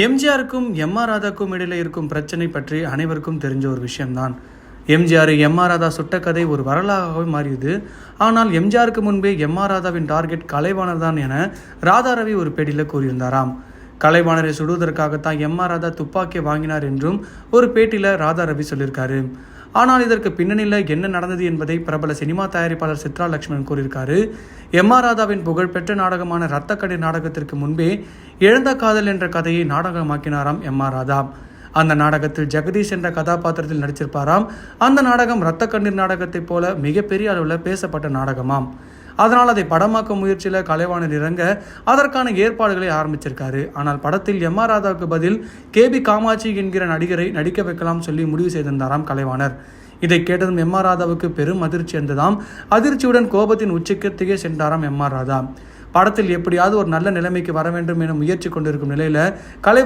எம்ஜிஆருக்கும் MR ராதாக்கும் இடையில இருக்கும் பிரச்சனை பற்றி அனைவருக்கும் தெரிஞ்ச ஒரு விஷயம்தான். எம்ஜிஆர் எம்ஆர் ராதா சுட்ட கதை ஒரு வரலாறாகவே மாறியது. ஆனால் எம்ஜிஆருக்கு முன்பே எம்ஆர் ராதாவின் டார்கெட் கலைவாணர் தான் என ராதா ரவி ஒரு பேட்டியில் கூறியிருந்தாராம். கலைவாணரை சுடுவதற்காகத்தான் எம்ஆர் ராதா துப்பாக்கியை வாங்கினார் என்றும் ஒரு பேட்டியில் ராதா ரவி சொல்லியிருக்காரு. ஆனால் இதற்கு பின்னணியில் என்ன நடந்தது என்பதை பிரபல சினிமா தயாரிப்பாளர் சித்ரா லட்சுமணன் கூறியிருக்காரு. எம் ஆர் ராதாவின் புகழ்பெற்ற நாடகமான ரத்தக்கடை நாடகத்திற்கு முன்பே இழந்த காதல் என்ற கதையை நாடகமாக்கினாராம் எம் ஆர் ராதா. அந்த நாடகத்தில் ஜெகதீஷ் என்ற கதாபாத்திரத்தில் நடிச்சிருப்பாராம். அந்த நாடகம் இரத்த கண்ணீர் நாடகத்தைப் போல மிகப்பெரிய அளவில் பேசப்பட்ட நாடகமாம். அதனால் அதை படமாக்கும் முயற்சியில் கலைவாணர் இறங்க அதற்கான ஏற்பாடுகளை ஆரம்பிச்சிருக்காரு. ஆனால் படத்தில் எம் ஆர் ராதாவுக்கு பதில் கே பி காமாட்சி என்கிற நடிகரை நடிக்க வைக்கலாம் சொல்லி முடிவு செய்திருந்தாராம் கலைவாணர். இதை கேட்டதும் எம் ஆர் ராதாவுக்கு பெரும் அதிர்ச்சி இருந்ததாம் அதிர்ச்சியுடன் கோபத்தின் உச்சக்கத்திலே சென்றாராம் எம் ஆர் ராதா. படத்தில் எப்படியாவது ஒரு நல்ல நிலைமைக்கு வர வேண்டும் என முயற்சி கொண்டிருக்கும் நிலையில் கலைவா